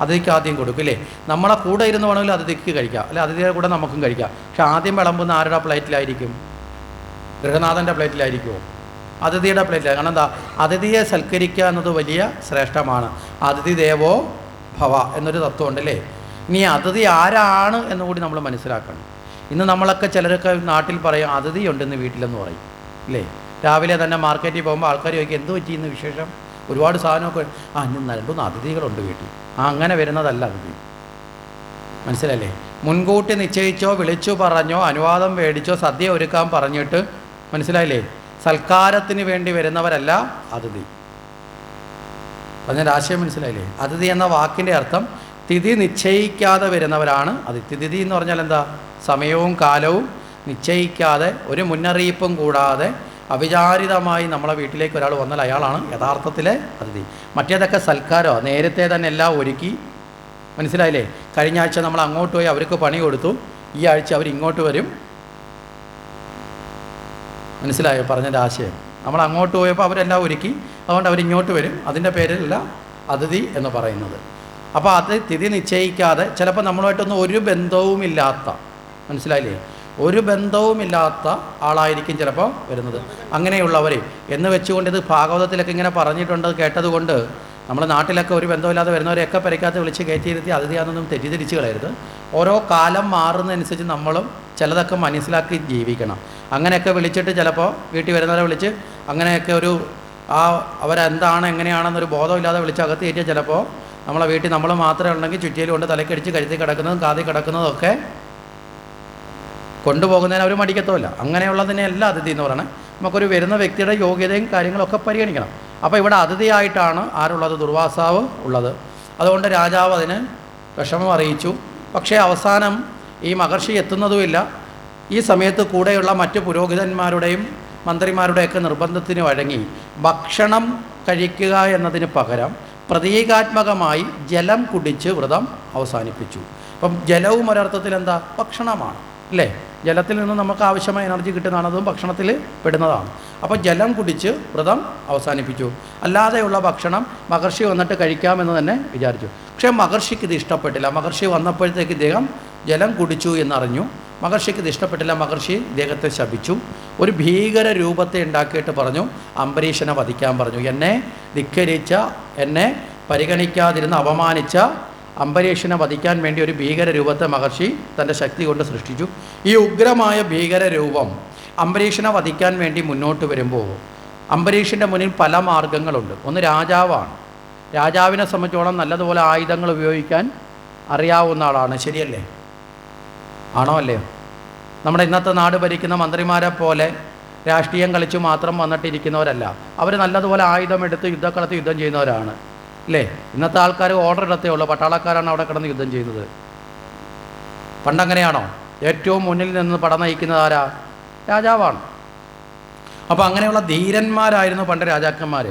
Speaker 1: അതിഥിക്ക് ആദ്യം കൊടുക്കും ഇല്ലേ? നമ്മളെ കൂടെ ഇരുന്ന് വേണമെങ്കിൽ അതിഥിക്ക് കഴിക്കാം. അല്ലെ അതിഥിയുടെ കൂടെ നമുക്കും കഴിക്കാം. പക്ഷെ ആദ്യം വിളമ്പുന്ന ആരുടെ പ്ലേറ്റിലായിരിക്കും ഗൃഹനാഥന്റെ പ്ലേറ്റിലായിരിക്കുമോ അതിഥിയുടെ പ്ലേറ്റിൽ കാരണം എന്താ അതിഥിയെ സൽക്കരിക്കുക എന്നത് വലിയ ശ്രേഷ്ഠമാണ്. അതിഥി ദേവോ ഭവ എന്നൊരു തത്വമുണ്ട് അല്ലേ ഇനി അതിഥി ആരാണ് എന്ന് കൂടി നമ്മൾ മനസ്സിലാക്കണം. ഇന്ന് നമ്മളൊക്കെ ചിലരൊക്കെ നാട്ടിൽ പറയും അതിഥി ഉണ്ടെന്ന് വീട്ടിലെന്ന് പറയും. അല്ലേ രാവിലെ തന്നെ മാർക്കറ്റിൽ പോകുമ്പോൾ ആൾക്കാർ ചോദിക്കും എന്ത് പറ്റി ഇന്ന് വിശേഷം? ഒരുപാട് സാധനമൊക്കെ ആ ഇന്ന് രണ്ടുമൂന്ന് അതിഥികളുണ്ട് വീട്ടിൽ. ആ അങ്ങനെ വരുന്നതല്ല അതിഥി. മനസ്സിലല്ലേ? മുൻകൂട്ടി നിശ്ചയിച്ചോ വിളിച്ചു പറഞ്ഞോ അനുവാദം മേടിച്ചോ സദ്യ ഒരുക്കാൻ പറഞ്ഞിട്ട് മനസ്സിലായില്ലേ? സൽക്കാരത്തിന് വേണ്ടി വരുന്നവരല്ല അതിഥി പറഞ്ഞ ആശയം മനസ്സിലായില്ലേ? അതിഥി എന്ന വാക്കിന്റെ അർത്ഥം തിഥി നിശ്ചയിക്കാതെ വരുന്നവരാണ് അതിഥി തിഥി എന്ന് പറഞ്ഞാൽ എന്താ? സമയവും കാലവും നിശ്ചയിക്കാതെ ഒരു മുന്നറിയിപ്പും കൂടാതെ അവിചാരിതമായി നമ്മളെ വീട്ടിലേക്ക് ഒരാൾ വന്നാൽ അയാളാണ് യഥാർത്ഥത്തിലെ അതിഥി മറ്റേതൊക്കെ സൽക്കാരമോ നേരത്തെ തന്നെ എല്ലാം ഒരുക്കി. മനസ്സിലായില്ലേ? കഴിഞ്ഞ ആഴ്ച നമ്മൾ അങ്ങോട്ട് പോയി അവർക്ക് പണി കൊടുത്തു. ഈ ആഴ്ച അവർ ഇങ്ങോട്ട് വരും. മനസ്സിലായോ? പറഞ്ഞതിന്റെ ആശയം. നമ്മൾ അങ്ങോട്ട് പോയപ്പോൾ അവരെല്ലാം ഒരുക്കി. അതുകൊണ്ട് അവരിങ്ങോട്ട് വരും. അതിന്റെ പേരിലല്ല അതിഥി എന്ന് പറയുന്നത്. അപ്പോൾ അത് തിഥി നിശ്ചയിക്കാതെ ചിലപ്പോൾ നമ്മളുമായിട്ടൊന്നും ഒരു ബന്ധവുമില്ലാത്ത മനസ്സിലായില്ലേ? ഒരു ബന്ധവുമില്ലാത്ത ആളായിരിക്കും ചിലപ്പോൾ വരുന്നത്. അങ്ങനെയുള്ളവരെ എന്ന് വെച്ചുകൊണ്ട് ഇത് ഭാഗവതത്തിലൊക്കെ ഇങ്ങനെ പറഞ്ഞിട്ടുണ്ട് കേട്ടതുകൊണ്ട് നമ്മുടെ നാട്ടിലൊക്കെ ഒരു ബന്ധമില്ലാതെ വരുന്നവരെയൊക്കെ പരിക്കാത്ത വിളിച്ച് കയറ്റിയിരുത്തി അതിഥിയാണെന്നൊന്നും തെറ്റിദ്ധരിച്ച് കളയരുത്. ഓരോ കാലം മാറുന്നതനുസരിച്ച് നമ്മളും ചിലതൊക്കെ മനസ്സിലാക്കി ജീവിക്കണം. അങ്ങനെയൊക്കെ വിളിച്ചിട്ട് ചിലപ്പോൾ വീട്ടിൽ വരുന്നവരെ വിളിച്ച് അങ്ങനെയൊക്കെ ഒരു ആ അവരെന്താണ് എങ്ങനെയാണെന്നൊരു ബോധമില്ലാതെ വിളിച്ച് അകത്ത് കയറ്റിയാൽ ചിലപ്പോൾ നമ്മളെ വീട്ടിൽ നമ്മൾ മാത്രമേ ഉണ്ടെങ്കിൽ ചുറ്റിയിൽ കൊണ്ട് തലക്കടിച്ച് കരുതി കിടക്കുന്നതും കാതി കിടക്കുന്നതും ഒക്കെ കൊണ്ടുപോകുന്നതിന് അവർ മടിക്കത്തുമില്ല. അങ്ങനെയുള്ളതിനെ അല്ല അതിഥി എന്ന് പറയുന്നത് നമുക്കൊരു വരുന്ന വ്യക്തിയുടെ യോഗ്യതയും കാര്യങ്ങളൊക്കെ പരിഗണിക്കണം. അപ്പോൾ ഇവിടെ അതിഥിയായിട്ടാണ് ആരുള്ളത്? ദുർവാസാവ് ഉള്ളത്. അതുകൊണ്ട് രാജാവ് അതിന് വിഷമം അറിയിച്ചു. പക്ഷേ അവസാനം ഈ മഹർഷി എത്തുന്നതുമില്ല. ഈ സമയത്ത് കൂടെയുള്ള മറ്റ് പുരോഹിതന്മാരുടെയും മന്ത്രിമാരുടെയൊക്കെ നിർബന്ധത്തിന് വഴങ്ങി ഭക്ഷണം കഴിക്കുക എന്നതിന് പകരം പ്രതീകാത്മകമായി ജലം കുടിച്ച് വ്രതം അവസാനിപ്പിച്ചു. അപ്പം ജലവും ഒരർത്ഥത്തിൽ എന്താ ഭക്ഷണമാണ്. അല്ലേ ജലത്തിൽ നിന്ന് നമുക്ക് ആവശ്യമായ എനർജി കിട്ടുന്നതാണ് അതും ഭക്ഷണത്തിൽ പെടുന്നതാണ്. അപ്പോൾ ജലം കുടിച്ച് വ്രതം അവസാനിപ്പിച്ചു. അല്ലാതെയുള്ള ഭക്ഷണം മഹർഷി വന്നിട്ട് കഴിക്കാമെന്ന് തന്നെ വിചാരിച്ചു. പക്ഷേ മഹർഷിക്ക് ഇത് ഇഷ്ടപ്പെട്ടില്ല. മഹർഷി വന്നപ്പോഴത്തേക്ക് ഇദ്ദേഹം ജലം കുടിച്ചു എന്നറിഞ്ഞു. മഹർഷിക്ക് ഇത് ഇഷ്ടപ്പെട്ടില്ല. മഹർഷി ഇദ്ദേഹത്തെ ശപിച്ചു. ഒരു ഭീകര രൂപത്തെ ഉണ്ടാക്കിയിട്ട് പറഞ്ഞു അംബരീഷനെ വധിക്കാൻ പറഞ്ഞു. എന്നെ ധിക്കരിച്ച എന്നെ പരിഗണിക്കാതിരുന്ന് അപമാനിച്ച അംബരീഷനെ വധിക്കാൻ വേണ്ടി ഒരു ഭീകര രൂപത്തെ മഹർഷി തന്റെ ശക്തി കൊണ്ട് സൃഷ്ടിച്ചു. ഈ ഉഗ്രമായ ഭീകര രൂപം അംബരീഷിനെ വധിക്കാൻ വേണ്ടി മുന്നോട്ട് വരുമ്പോൾ അംബരീഷിന്റെ മുന്നിൽ പല മാർഗങ്ങളുണ്ട്. ഒന്ന് രാജാവാണ്. രാജാവിനെ സംബന്ധിച്ചോളം നല്ലതുപോലെ ആയുധങ്ങൾ ഉപയോഗിക്കാൻ അറിയാവുന്ന ആളാണ്. ശരിയല്ലേ? ആണോ അല്ലയോ? നമ്മുടെ ഇന്നത്തെ നാട് ഭരിക്കുന്ന മന്ത്രിമാരെ പോലെ രാഷ്ട്രീയം കളിച്ച് മാത്രം വന്നിട്ടിരിക്കുന്നവരല്ല. അവർ നല്ലതുപോലെ ആയുധമെടുത്ത് യുദ്ധക്കളത്ത് യുദ്ധം ചെയ്യുന്നവരാണ്. അല്ലേ ഇന്നത്തെ ആൾക്കാർ ഓർഡർ ഇടത്തേ ഉള്ളൂ. പട്ടാളക്കാരാണ് അവിടെ കിടന്ന് യുദ്ധം ചെയ്യുന്നത്. പണ്ടങ്ങനെയാണോ? ഏറ്റവും മുന്നിൽ നിന്ന് പട നയിക്കുന്നത് ആരാ? രാജാവാണ്. അപ്പോൾ അങ്ങനെയുള്ള ധീരന്മാരായിരുന്നു പണ്ട് രാജാക്കന്മാർ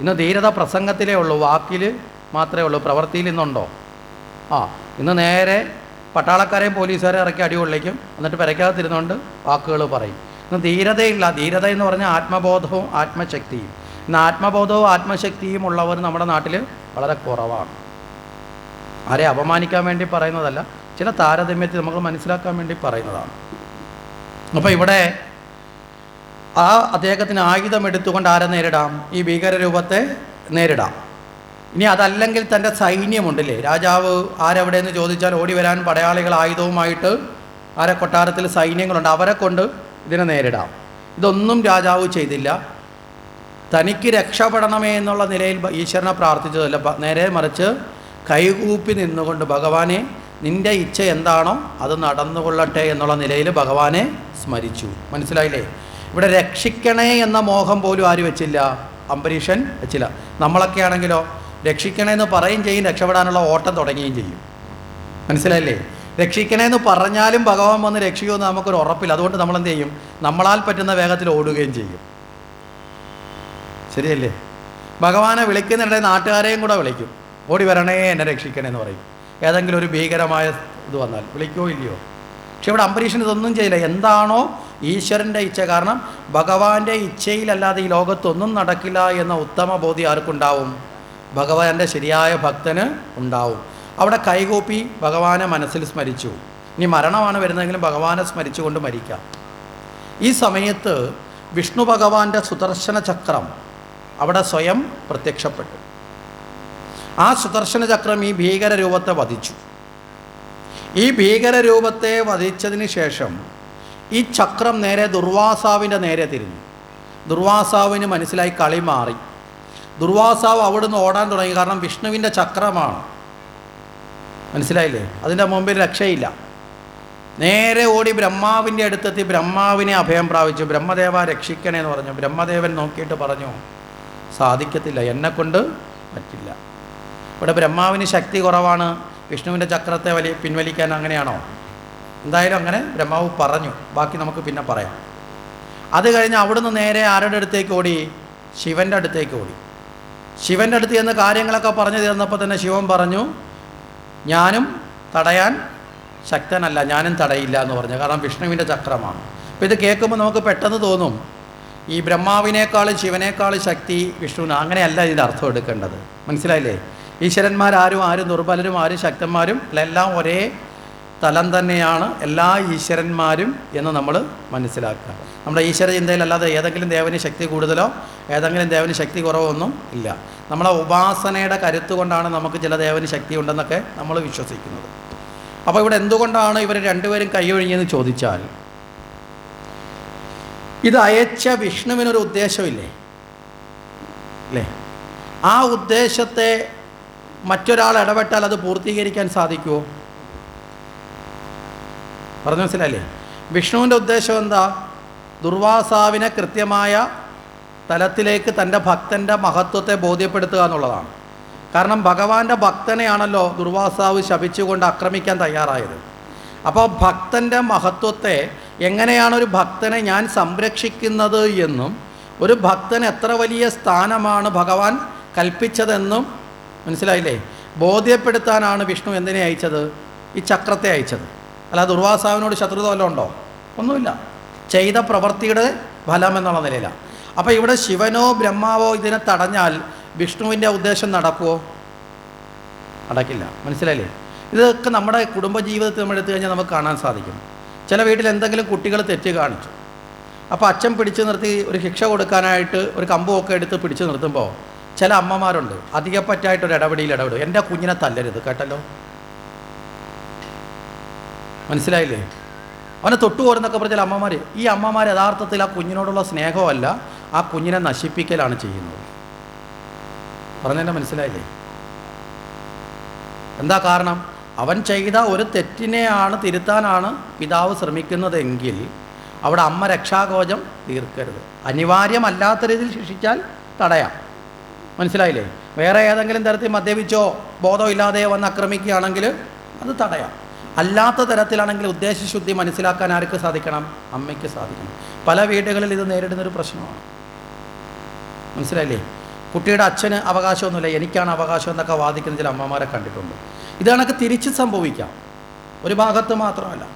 Speaker 1: ഇന്ന് ധീരത പ്രസംഗത്തിലേ ഉള്ളൂ. വാക്കിൽ മാത്രമേ ഉള്ളൂ. പ്രവൃത്തിയിൽ ഇന്നുണ്ടോ? ആ ഇന്ന് നേരെ പട്ടാളക്കാരെയും പോലീസുകാരെയും ഇറക്കി അടികൊള്ളിക്കും. എന്നിട്ട് പെരയ്ക്കകത്തിരുന്നുകൊണ്ട് വാക്കുകൾ പറയും. ഇന്ന് ധീരതയില്ല. ധീരത എന്ന് പറഞ്ഞാൽ ആത്മബോധവും ആത്മശക്തിയും. ഇന്ന് ആത്മബോധവും ആത്മശക്തിയും ഉള്ളവർ നമ്മുടെ നാട്ടിൽ വളരെ കുറവാണ്. ആരെ അപമാനിക്കാൻ വേണ്ടി പറയുന്നതല്ല ചില താരതമ്യത്തെ നമുക്ക് മനസ്സിലാക്കാൻ വേണ്ടി പറയുന്നതാണ്. അപ്പോൾ ഇവിടെ ആ അദ്ദേഹത്തിന് ആയുധം എടുത്തുകൊണ്ട് ആരെ നേരിടാം? ഈ ഭീകരരൂപത്തെ നേരിടാം. ഇനി അതല്ലെങ്കിൽ തന്റെ സൈന്യമുണ്ടല്ലേ? രാജാവ് ആരെവിടെയെന്ന് ചോദിച്ചാൽ ഓടി വരാൻ പടയാളികൾ ആയുധവുമായിട്ട് ആരെ കൊട്ടാരത്തിൽ സൈന്യങ്ങളുണ്ട് അവരെ കൊണ്ട് ഇതിനെ നേരിടാം. ഇതൊന്നും രാജാവ് ചെയ്തില്ല. തനിക്ക് രക്ഷപ്പെടണമേ എന്നുള്ള നിലയിൽ ഈശ്വരനെ പ്രാർത്ഥിച്ചതല്ല. നേരെ മറിച്ച് കൈകൂപ്പി നിന്നുകൊണ്ട് ഭഗവാനെ നിന്റെ ഇച്ഛ എന്താണോ അത് നടന്നുകൊള്ളട്ടെ എന്നുള്ള നിലയിൽ ഭഗവാനെ സ്മരിച്ചു. മനസ്സിലായില്ലേ? ഇവിടെ രക്ഷിക്കണേ എന്ന മോഹം പോലും ആര് വെച്ചില്ല? അംബരീഷൻ വെച്ചില്ല. നമ്മളൊക്കെ ആണെങ്കിലോ രക്ഷിക്കണേ എന്ന് പറയും ചെയ്യും രക്ഷപ്പെടാനുള്ള ഓട്ടം തുടങ്ങുകയും ചെയ്യും. മനസ്സിലായില്ലേ? രക്ഷിക്കണേ എന്ന് പറഞ്ഞാലും ഭഗവാൻ വന്ന് രക്ഷിക്കുമെന്ന് നമുക്കൊരു ഉറപ്പില്ല. അതുകൊണ്ട് നമ്മൾ എന്ത് ചെയ്യും? നമ്മളാൽ പറ്റുന്ന വേഗത്തിൽ ഓടുകയും ചെയ്യും. ശരിയല്ലേ? ഭഗവാനെ വിളിക്കുന്നുണ്ടെങ്കിൽ നാട്ടുകാരെയും കൂടെ വിളിക്കും. ഓടി വരണേ എന്നെ രക്ഷിക്കണേ എന്ന് പറയും. ഏതെങ്കിലും ഒരു ഭീകരമായ ഇത് വന്നാൽ വിളിക്കോ ഇല്ലയോ? പക്ഷെ ഇവിടെ അംബരീഷൻ ഇതൊന്നും ചെയ്യില്ല. എന്താണോ ഈശ്വരന്റെ ഇച്ഛ. കാരണം ഭഗവാന്റെ ഇച്ഛയിലല്ലാതെ ഈ ലോകത്തൊന്നും നടക്കില്ല എന്ന ഉത്തമ ബോധ്യം ആർക്കുണ്ടാവും? ഭഗവാന്റെ ശരിയായ ഭക്തന് ഉണ്ടാവും. അവിടെ കൈകൂപ്പി ഭഗവാനെ മനസ്സിൽ സ്മരിച്ചു. ഇനി മരണമാണ് വരുന്നതെങ്കിലും ഭഗവാനെ സ്മരിച്ചുകൊണ്ട് മരിക്കാം. ഈ സമയത്ത് വിഷ്ണു ഭഗവാന്റെ സുദർശന ചക്രം അവിടെ സ്വയം പ്രത്യക്ഷപ്പെട്ടു. ആ സുദർശന ചക്രം ഈ ഭീകര രൂപത്തെ വധിച്ചു. ഈ ഭീകര രൂപത്തെ വധിച്ചതിന് ശേഷം ഈ ചക്രം നേരെ ദുർവാസാവിന്റെ നേരെ തിരിഞ്ഞു. ദുർവാസാവിന് മനസ്സിലായി കളി മാറി. ദുർവാസാവ് അവിടുന്ന് ഓടാൻ തുടങ്ങി. കാരണം വിഷ്ണുവിന്റെ ചക്രമാണ്. മനസ്സിലായില്ലേ? അതിന്റെ മുമ്പിൽ രക്ഷയില്ല. നേരെ ഓടി ബ്രഹ്മാവിന്റെ അടുത്തെത്തി. ബ്രഹ്മാവിനെ അഭയം പ്രാപിച്ചു. ബ്രഹ്മദേവ രക്ഷിക്കണേ എന്ന് പറഞ്ഞു. ബ്രഹ്മദേവൻ നോക്കിയിട്ട് പറഞ്ഞു സാധിക്കത്തില്ല. എന്നെക്കൊണ്ട് പറ്റില്ല. ഇവിടെ ബ്രഹ്മാവിന് ശക്തി കുറവാണ്. വിഷ്ണുവിന്റെ ചക്രത്തെ വലി പിൻവലിക്കാൻ അങ്ങനെയാണോ? എന്തായാലും അങ്ങനെ ബ്രഹ്മാവ് പറഞ്ഞു. ബാക്കി നമുക്ക് പിന്നെ പറയാം. അത് കഴിഞ്ഞ് അവിടുന്ന് നേരെ ആരുടെ അടുത്തേക്ക് ഓടി? ശിവന്റെ അടുത്തേക്ക് ഓടി. ശിവന്റെ അടുത്ത് ചെന്ന് കാര്യങ്ങളൊക്കെ പറഞ്ഞു തീർന്നപ്പോൾ തന്നെ ശിവൻ പറഞ്ഞു ഞാനും തടയാൻ ശക്തനല്ല. ഞാനും തടയില്ല എന്ന് പറഞ്ഞു. കാരണം വിഷ്ണുവിന്റെ ചക്രമാണ്. അപ്പോൾ ഇത് കേൾക്കുമ്പോൾ നമുക്ക് പെട്ടെന്ന് തോന്നും ഈ ബ്രഹ്മാവിനേക്കാളും ശിവനേക്കാളും ശക്തി വിഷ്ണുവിന് അങ്ങനെയല്ല ഇതിന്റെ അർത്ഥം എടുക്കേണ്ടത്. മനസ്സിലായില്ലേ? ഈശ്വരന്മാരാരും ആരും ദുർബലരും ആരും ശക്തന്മാരും എല്ലാം ഒരേ തലം തന്നെയാണ് എല്ലാ ഈശ്വരന്മാരും എന്ന് നമ്മൾ മനസ്സിലാക്കുക. നമ്മുടെ ഈശ്വര ചിന്തയിലല്ലാതെ ഏതെങ്കിലും ദേവന് ശക്തി കൂടുതലോ ഏതെങ്കിലും ദേവന് ശക്തി കുറവോ ഒന്നും ഇല്ല. നമ്മളെ ഉപാസനയുടെ കരുത്ത് കൊണ്ടാണ് നമുക്ക് ചില ദേവന് ശക്തി ഉണ്ടെന്നൊക്കെ നമ്മൾ വിശ്വസിക്കുന്നത്. അപ്പോൾ ഇവിടെ എന്തുകൊണ്ടാണ് ഇവർ രണ്ടുപേരും കൈയൊഴിഞ്ഞെന്ന് ചോദിച്ചാൽ ഇത് അയച്ച വിഷ്ണുവിനൊരു ഉദ്ദേശമില്ലേ? അല്ലേ ആ ഉദ്ദേശത്തെ മറ്റൊരാൾ ഇടപെട്ടാൽ അത് പൂർത്തീകരിക്കാൻ സാധിക്കുമോ പറഞ്ഞു മനസ്സിലല്ലേ വിഷ്ണുവിന്റെ ഉദ്ദേശം എന്താ? ദുർവാസാവിനെ കൃത്യമായ തലത്തിലേക്ക് തന്റെ ഭക്തന്റെ മഹത്വത്തെ ബോധ്യപ്പെടുത്തുക എന്നുള്ളതാണ്. കാരണം ഭഗവാന്റെ ഭക്തനെയാണല്ലോ ദുർവാസാവ് ശപിച്ചുകൊണ്ട് ആക്രമിക്കാൻ തയ്യാറായത്. അപ്പോൾ ഭക്തന്റെ മഹത്വത്തെ എങ്ങനെയാണ് ഒരു ഭക്തനെ ഞാൻ സംരക്ഷിക്കുന്നത് എന്നും ഒരു ഭക്തന് എത്ര വലിയ സ്ഥാനമാണ് ഭഗവാൻ കൽപ്പിച്ചതെന്നും മനസ്സിലായില്ലേ? ബോധ്യപ്പെടുത്താനാണ് വിഷ്ണു എന്തിനെ അയച്ചത്? ഈ ചക്രത്തെ അയച്ചത്. അല്ല ദുർവാസാവിനോട് ശത്രുത വല്ലതും ഉണ്ടോ? ഒന്നുമില്ല. ചെയ്ത പ്രവൃത്തിയുടെ ഫലം എന്നുള്ള നിലയിലാണ് അപ്പോൾ ഇവിടെ ശിവനോ ബ്രഹ്മാവോ ഇതിനെ തടഞ്ഞാൽ വിഷ്ണുവിന്റെ ഉദ്ദേശം നടക്കുമോ നടക്കില്ല. മനസ്സിലായില്ലേ? ഇതൊക്കെ നമ്മുടെ കുടുംബജീവിതത്തിൽ നമ്മൾ എടുത്തു കഴിഞ്ഞാൽ നമുക്ക് കാണാൻ സാധിക്കും. ചില വീട്ടിൽ എന്തെങ്കിലും കുട്ടികൾ തെറ്റ് കാണിച്ചു. അപ്പോൾ അച്ഛൻ പിടിച്ചു നിർത്തി ഒരു ശിക്ഷ കൊടുക്കാനായിട്ട് ഒരു കമ്പുമൊക്കെ എടുത്ത് പിടിച്ചു നിർത്തുമ്പോൾ ചില അമ്മമാരുണ്ട് അധികപ്പറ്റായിട്ടൊരു ഇടപെടിയിൽ ഇടപെടും. എന്റെ കുഞ്ഞിനെ തല്ലരുത് കേട്ടല്ലോ. മനസ്സിലായില്ലേ? അവനെ തൊട്ടുപോരെന്നൊക്കെ പറഞ്ഞ ചില അമ്മമാർ ഈ അമ്മമാർ യഥാർത്ഥത്തിൽ ആ കുഞ്ഞിനോടുള്ള സ്നേഹമല്ല ആ കുഞ്ഞിനെ നശിപ്പിക്കലാണ് ചെയ്യുന്നത്. പറഞ്ഞതിന്റെ മനസ്സിലായില്ലേ? എന്താ കാരണം? അവൻ ചെയ്ത ഒരു തെറ്റിനെയാണ് തിരുത്താനാണ് പിതാവ് ശ്രമിക്കുന്നതെങ്കിൽ അവിടെ അമ്മ രക്ഷാകോചം തീർക്കരുത്. അനിവാര്യമല്ലാത്ത രീതിയിൽ ശിക്ഷിച്ചാൽ തടയാം. മനസ്സിലായില്ലേ? വേറെ ഏതെങ്കിലും തരത്തിൽ മദ്യപിച്ചോ ബോധമില്ലാതെ വന്ന് ആക്രമിക്കുകയാണെങ്കിൽ അത് തടയാം. അല്ലാത്ത തരത്തിലാണെങ്കിൽ ഉദ്ദേശശുദ്ധി മനസ്സിലാക്കാൻ ആർക്ക് സാധിക്കണം? അമ്മയ്ക്ക് സാധിക്കണം. പല വീടുകളിൽ ഇത് നേരിടുന്നൊരു പ്രശ്നമാണ്. മനസ്സിലായില്ലേ? കുട്ടിയുടെ അച്ഛന് അവകാശമൊന്നുമില്ല. എനിക്കാണ് അവകാശം എന്നൊക്കെ വാദിക്കുന്ന ചില അമ്മമാരെ കണ്ടിട്ടുണ്ട്. ഇത് കണക്ക് തിരിച്ച് സംഭവിക്കാം. ഒരു ഭാഗത്ത് മാത്രമല്ല.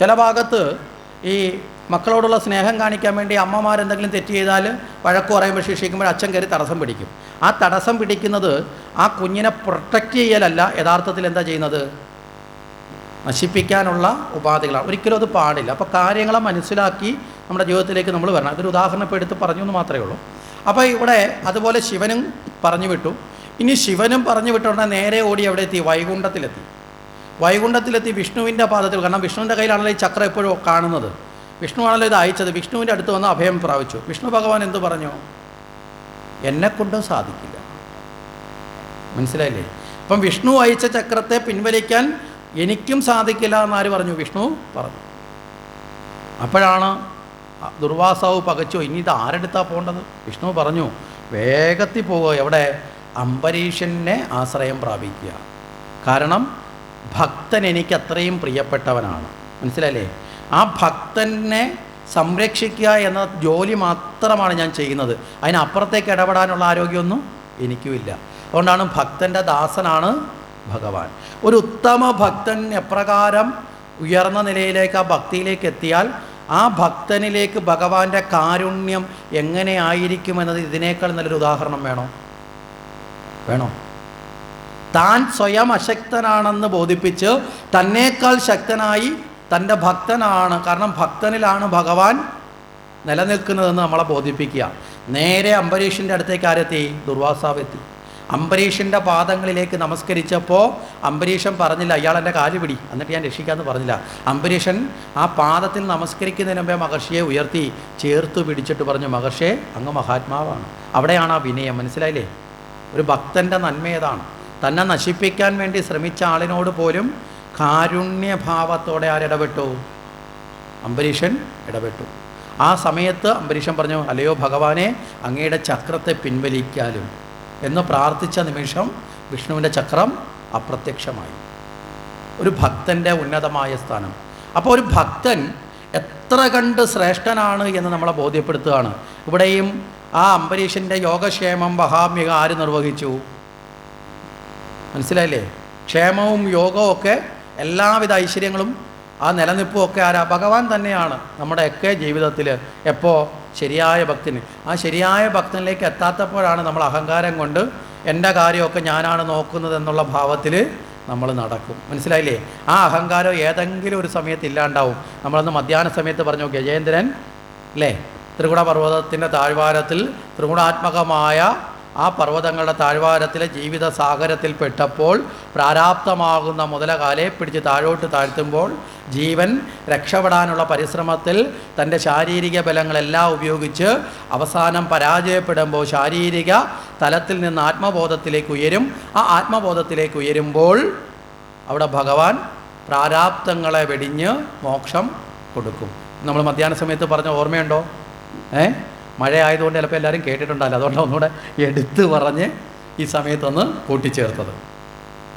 Speaker 1: ചില ഭാഗത്ത് ഈ മക്കളോടുള്ള സ്നേഹം കാണിക്കാൻ വേണ്ടി അമ്മമാരെന്തെങ്കിലും തെറ്റ് ചെയ്താൽ വഴക്ക് പറയുമ്പോൾ ശിക്ഷിക്കുമ്പോൾ അച്ഛൻ കയറി തടസ്സം പിടിക്കും. ആ തടസ്സം പിടിക്കുന്നത് ആ കുഞ്ഞിനെ പ്രൊട്ടക്റ്റ് ചെയ്യലല്ല യഥാർത്ഥത്തിൽ എന്താ ചെയ്യുന്നത്? നശിപ്പിക്കാനുള്ള ഉപാധികളാണ്. ഒരിക്കലും അത് പാടില്ല. അപ്പോൾ കാര്യങ്ങളെ മനസ്സിലാക്കി നമ്മുടെ ജീവിതത്തിലേക്ക് നമ്മൾ വരണം. അതൊരു ഉദാഹരണം ഇപ്പോൾ എടുത്ത് പറഞ്ഞു എന്ന് മാത്രമേ ഉള്ളൂ. അപ്പോൾ ഇവിടെ അതുപോലെ ശിവനും പറഞ്ഞു വിട്ടു. ഇനി ശിവനും പറഞ്ഞു വിട്ടുകൊണ്ട് നേരെ ഓടി അവിടെ എത്തി വൈകുണ്ഠത്തിലെത്തി. വൈകുണ്ഠത്തിലെത്തി വിഷ്ണുവിന്റെ പാദത്തിൽ കാരണം വിഷ്ണുവിന്റെ കയ്യിലാണല്ലോ ഈ ചക്രം എപ്പോഴും കാണുന്നത്. വിഷ്ണുവാണല്ലോ ഇത് അയച്ചത്. വിഷ്ണുവിന്റെ അടുത്ത് വന്ന് അഭയം പ്രാപിച്ചു. വിഷ്ണു ഭഗവാൻ എന്തു പറഞ്ഞു? എന്നെക്കൊണ്ടും സാധിക്കില്ല. മനസ്സിലായില്ലേ? അപ്പം വിഷ്ണു അയച്ച ചക്രത്തെ പിൻവലിക്കാൻ എനിക്കും സാധിക്കില്ല എന്നാര് പറഞ്ഞു? വിഷ്ണു പറഞ്ഞു. അപ്പോഴാണ് ദുർവാസാവ് പകച്ചു. ഇനി ഇത് ആരെടുത്താ പോകേണ്ടത്? വിഷ്ണു പറഞ്ഞു വേഗത്തിൽ പോവുക. എവിടെ? അംബരീഷനെ ആശ്രയം പ്രാപിക്കുക. കാരണം ഭക്തൻ എനിക്ക് അത്രയും പ്രിയപ്പെട്ടവനാണ്. മനസ്സിലല്ലേ ആ ഭക്തനെ സംരക്ഷിക്കുക എന്ന ജോലി മാത്രമാണ് ഞാൻ ചെയ്യുന്നത്. അതിനപ്പുറത്തേക്ക് ഇടപെടാനുള്ള ആരോഗ്യമൊന്നും എനിക്കുമില്ല. അതുകൊണ്ടാണ് ഭക്തന്റെ ദാസനാണ് ഭഗവാൻ. ഒരു ഉത്തമ ഭക്തൻ എപ്രകാരം ഉയർന്ന നിലയിലേക്ക് ആ ഭക്തിയിലേക്ക് എത്തിയാൽ ആ ഭക്തനിലേക്ക് ഭഗവാന്റെ കാരുണ്യം എങ്ങനെ ആയിരിക്കുമെന്നത് ഇതിനേക്കാൾ നല്ലൊരു ഉദാഹരണം വേണോ? വേണോ? താൻ സ്വയം അശക്തനാണെന്ന് ബോധിപ്പിച്ച് തന്നേക്കാൾ ശക്തനായി തന്റെ ഭക്തനാണ് കാരണം ഭക്തനിലാണ് ഭഗവാൻ നിലനിൽക്കുന്നതെന്ന് നമ്മളെ ബോധിപ്പിക്കുക. നേരെ അംബരീഷിന്റെ അടുത്തേക്ക് ആരെത്തി? ദുർവാസാവ് എത്തി അംബരീഷിന്റെ പാദങ്ങളിലേക്ക് നമസ്കരിച്ചപ്പോൾ അംബരീഷൻ പറഞ്ഞില്ല അയാൾ എന്റെ കാൽ പിടി. എന്നിട്ട് ഞാൻ രക്ഷിക്കാമെന്ന് പറഞ്ഞില്ല. അംബരീഷൻ ആ പാദത്തിൽ നമസ്കരിക്കുന്നതിന് മുമ്പേ മഹർഷിയെ ഉയർത്തി ചേർത്ത് പിടിച്ചിട്ട് പറഞ്ഞു മഹർഷിയെ അങ്ങ് മഹാത്മാവാണ്. അവിടെയാണ് ആ വിനയം. മനസ്സിലായില്ലേ? ഒരു ഭക്തന്റെ നന്മ ഏതാണ് തന്നെ നശിപ്പിക്കാൻ വേണ്ടി ശ്രമിച്ച ആളിനോട് പോലും കാരുണ്യഭാവത്തോടെ ആരിടപെട്ടു അംബരീഷൻ ഇടപെട്ടു. ആ സമയത്ത് അംബരീഷൻ പറഞ്ഞു അല്ലയോ ഭഗവാനെ അങ്ങയുടെ ചക്രത്തെ പിൻവലിക്കാലും. എന്ന് പ്രാർത്ഥിച്ച നിമിഷം വിഷ്ണുവിന്റെ ചക്രം അപ്രത്യക്ഷമായി. ഒരു ഭക്തന്റെ ഉന്നതമായ സ്ഥാനം. അപ്പോൾ ഒരു ഭക്തൻ എത്ര കണ്ട് ശ്രേഷ്ഠനാണ് എന്ന് നമ്മളെ ബോധ്യപ്പെടുത്തുകയാണ്. ഇവിടെയും ആ അംബരീഷിന്റെ യോഗക്ഷേമം മഹാമ്യക ആര് നിർവഹിച്ചു? മനസ്സിലായില്ലേ? ക്ഷേമവും യോഗവും ഒക്കെ എല്ലാവിധ ഐശ്വര്യങ്ങളും ആ നിലനിൽപ്പും ഒക്കെ ആരാ? ഭഗവാൻ തന്നെയാണ് നമ്മുടെയൊക്കെ ജീവിതത്തിൽ എപ്പോൾ ശരിയായ ഭക്തിന്. ആ ശരിയായ ഭക്തനിലേക്ക് എത്താത്തപ്പോഴാണ് നമ്മൾ അഹങ്കാരം കൊണ്ട് എന്റെ കാര്യമൊക്കെ ഞാനാണ് നോക്കുന്നത് എന്നുള്ള ഭാവത്തിൽ നമ്മൾ നടക്കും. മനസ്സിലായില്ലേ? ആ അഹങ്കാരം ഏതെങ്കിലും ഒരു സമയത്ത് ഇല്ലാണ്ടാവും. നമ്മളന്ന് മധ്യാഹ്ന സമയത്ത് പറഞ്ഞു ഗജേന്ദ്രൻ അല്ലേ ത്രികുണ പർവതത്തിന്റെ താഴ്വാരത്തിൽ ത്രിഗുണാത്മകമായ ആ പർവതങ്ങളുടെ താഴ്വാരത്തിലെ ജീവിത സാഗരത്തിൽ പെട്ടപ്പോൾ പ്രാരാപ്തമാകുന്ന മുതലകാലെ പിടിച്ച് താഴോട്ട് താഴ്ത്തുമ്പോൾ ജീവൻ രക്ഷപ്പെടാനുള്ള പരിശ്രമത്തിൽ തന്റെ ശാരീരിക ബലങ്ങളെല്ലാം ഉപയോഗിച്ച് അവസാനം പരാജയപ്പെടുമ്പോൾ ശാരീരിക തലത്തിൽ നിന്ന് ആത്മബോധത്തിലേക്ക് ഉയരും. ആ ആത്മബോധത്തിലേക്ക് ഉയരുമ്പോൾ അവിടെ ഭഗവാൻ പ്രാരാബ്ദങ്ങളെ വെടിഞ്ഞ് മോക്ഷം കൊടുക്കും. നമ്മൾ മധ്യാഹ്ന സമയത്ത് പറഞ്ഞ ഓർമ്മയുണ്ടോ? ഏ? മഴ ആയതുകൊണ്ട് ചിലപ്പോൾ എല്ലാവരും കേട്ടിട്ടുണ്ടല്ലോ അതുകൊണ്ട് ഒന്നുകൂടെ എടുത്തു പറഞ്ഞ് ഈ സമയത്തൊന്ന് കൂട്ടിച്ചേർത്തത്.